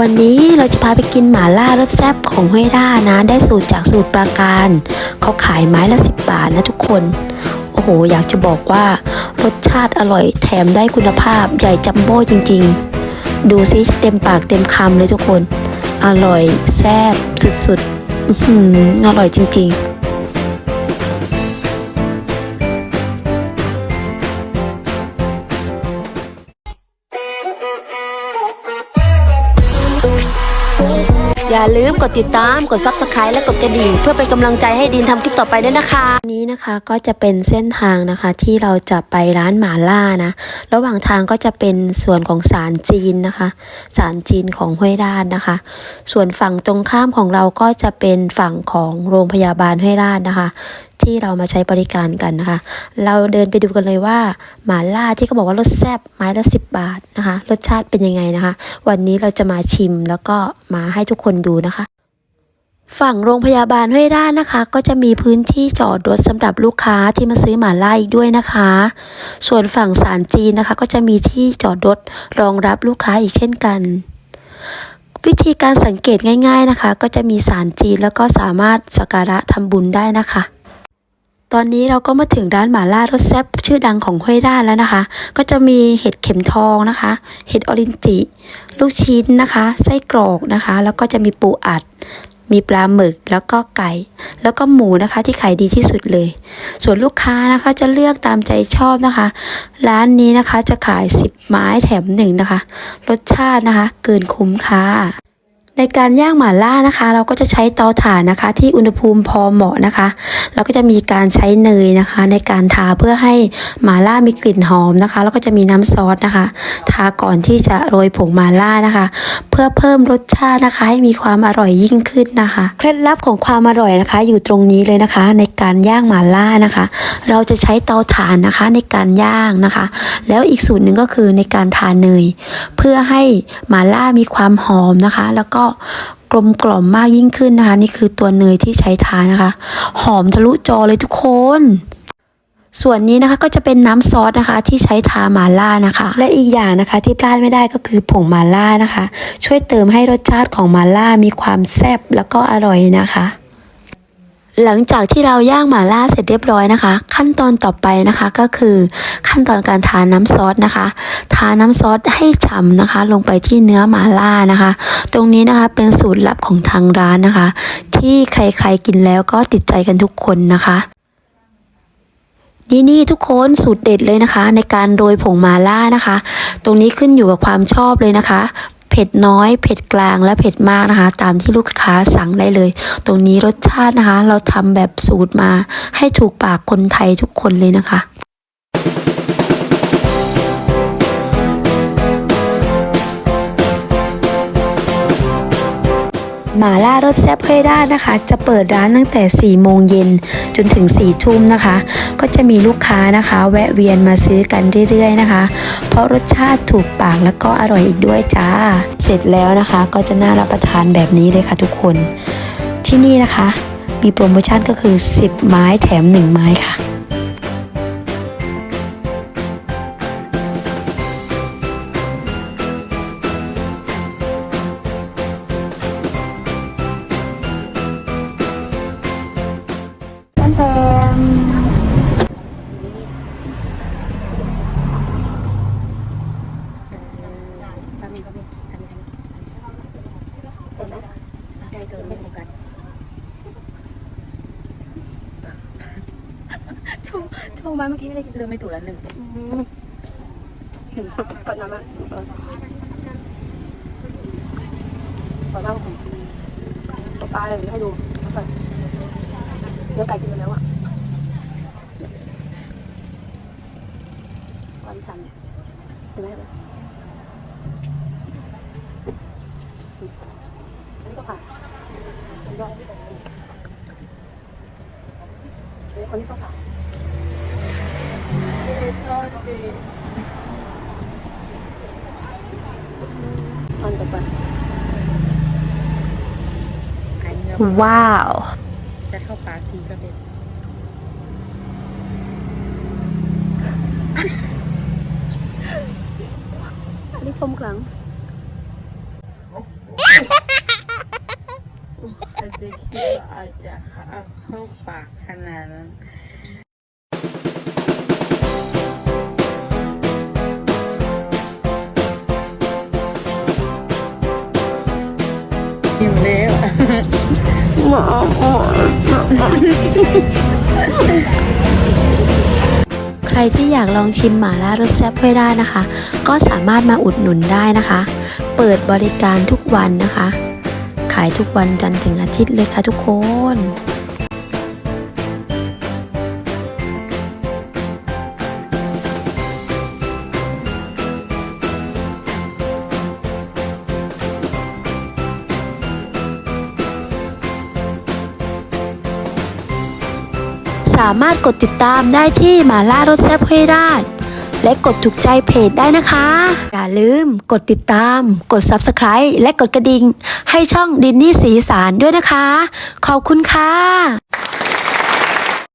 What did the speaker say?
วันนี้เราจะพาไปกินหมาล่ารสแซ่บของห้วยด้านะ ได้สูตรจากสูตรปราการ เขาขายไม้ละ10บบาทนะทุกคน โอ้โห อยากจะบอกว่ารสชาติอร่อยแถมได้คุณภาพใหญ่จัมโบ้จริงๆ ดูซิเต็มปากเต็มคำเลยทุกคน อร่อยแซ่บสุดๆออร่อยจริงๆ อย่าลืมกดติดตามกด Subscribe และกดกระดิ่ง เพื่อเป็นกำลังใจให้ดินทำคลิปต่อไปด้วยนะคะนี้นะคะก็จะเป็นเส้นทางนะคะที่เราจะไปร้านหมาล่านะระหว่างทางก็จะเป็นส่วนของศาลจีนนะคะศาลจีนของห้วยราชนะคะ ส่วนฝั่งตรงข้ามของเราก็จะเป็นฝั่งของโรงพยาบาลห้วยราชนะคะ ที่เรามาใช้บริการกันนะคะ เราเดินไปดูกันเลยว่าหมาล่าที่เขาบอกว่ารสแซ่บไม้ละสิบบาทนะคะ รสชาติเป็นยังไงนะคะ วันนี้เราจะมาชิมแล้วก็มาให้ทุกคนดูนะคะฝั่งโรงพยาบาลห้วยราชนะคะ ก็จะมีพื้นที่จอดรถสำหรับลูกค้าที่มาซื้อหมาล่าอีกด้วยนะคะ ส่วนฝั่งศาลจีนนะคะ ก็จะมีที่จอดรถรองรับลูกค้าอีกเช่นกัน วิธีการสังเกตง่าย ๆนะคะ ก็จะมีศาลจีนแล้วก็สามารถสักการะทำบุญได้นะคะ ตอนนี้เราก็มาถึงร้านหมาล่ารสแซ่บชื่อดังของห้วยด้านแล้วนะคะ ก็จะมีเห็ดเข็มทองนะคะ เห็ดออรินจิ ลูกชิ้นนะคะ ไส้กรอกนะคะ แล้วก็จะมีปูอัด มีปลาหมึกแล้วก็ไก่ แล้วก็หมูนะคะที่ขายดีที่สุดเลย ส่วนลูกค้านะคะจะเลือกตามใจชอบนะคะ ร้านนี้นะคะจะขาย 10 ไม้แถมหนึ่งนะคะ รสชาตินะคะ เกินคุ้มค่า ในการย่างหม่าล่านะคะ เราก็จะใช้เตาถ่านนะคะ ที่อุณหภูมิพอเหมาะนะคะแล้วก็จะมีการใช้เนยนะคะ ในการทาเพื่อให้หม่าล่ามีกลิ่นหอมนะคะ แล้วก็จะมีน้ำซอสนะคะ ทาก่อนที่จะโรยผงหม่าล่านะคะ เพื่อเพิ่มรสชาตินะคะ ให้มีความอร่อยยิ่งขึ้นนะคะเคล็ดลับของความอร่อยนะคะ อยู่ตรงนี้เลยนะคะ ในการย่างหม่าล่านะคะ เราจะใช้เตาถ่านนะคะในการย่างนะคะ แล้วอีกสูตรหนึ่งก็คือในการทาเนย เพื่อให้หม่าล่ามีความหอมนะคะ แล้วก็กลมกล่อมมากยิ่งขึ้นนะคะ นี่คือตัวเนยที่ใช้ทานะคะ หอมทะลุจอเลยทุกคน ส่วนนี้นะคะก็จะเป็นน้ำซอสนะคะที่ใช้ทาหมาล่านะคะ และอีกอย่างนะคะที่พลาดไม่ได้ก็คือผงหมาล่านะคะ ช่วยเติมให้รสชาติของหมาล่ามีความแซ่บแล้วก็อร่อยนะคะ หลังจากที่เราย่างหม่าล่าเสร็จเรียบร้อยนะคะ ขั้นตอนต่อไปนะคะก็คือขั้นตอนการทาน้ำซอสนะคะ ทาน้ำซอสให้ฉ่ำนะคะ ลงไปที่เนื้อหม่าล่านะคะ ตรงนี้นะคะเป็นสูตรลับของทางร้านนะคะ ที่ใครๆกินแล้วก็ติดใจกันทุกคนนะคะนี่นี่ทุกคนสูตรเด็ดเลยนะคะ ในการโรยผงมาล่านะคะ ตรงนี้ขึ้นอยู่กับความชอบเลยนะคะ เผ็ดน้อย เผ็ดกลางและเผ็ดมากนะคะ ตามที่ลูกค้าสั่งได้เลย ตรงนี้รสชาตินะคะ เราทำแบบสูตรมาให้ถูกปากคนไทยทุกคนเลยนะคะ หมาล่ารสแซ่บห้ยราชนะคะ จะเปิดร้านตั้งแต่ 4 โมงเย็นจนถึง 4 ทุ่มนะคะ ก็จะมีลูกค้านะคะ แวะเวียนมาซื้อกันเรื่อย ๆนะคะ เพราะรสชาติถูกปากแล้วก็อร่อยอีกด้วยจ้า เสร็จแล้วนะคะ ก็จะน่ารับประทานแบบนี้เลยค่ะทุกคน ที่นี่นะคะ มีโปรโมชั่นก็คือ 10 ไม้แถม 1 ไม้ค่ะ แพมโชว์โชว์มาเมื่อกี้ไม่ได้เดินไม่ถูกแล้วหนึ่งหนึ่งก่อนน้ำอะขอเล่าของตัวปลาเลยให้ดูเอาไป เดี๋ยวไก่กินไปแล้วอะความชันเห็นไหมอันนี้ก็ผ่านอันนี้ก็เฮ้ยคนที่ชอบผ่านตอนต่อไปว้าว จะเข้าปากทีก็เป็นอันนี้ชมครั้ไม่คิดว่าอาจจะเข้าปากขนาดนั้นอยู่มแล้ว ใครที่อยากลองชิมหม่าล่ารสแซ่บห้วยได้นะคะ ก็สามารถมาอุดหนุนได้นะคะ เปิดบริการทุกวันนะคะ ขายทุกวันจันทร์ถึงอาทิตย์เลยค่ะทุกคนามารถกดติดตามได้ที่หมาล่ารถแซ่บห้วยราช และกดถูกใจเพจได้นะคะ อย่าลืมกดติดตาม กด Subscribe และกดกระดิ่ง ให้ช่องดินนี่สีสารด้วยนะคะ ขอบคุณค่ะ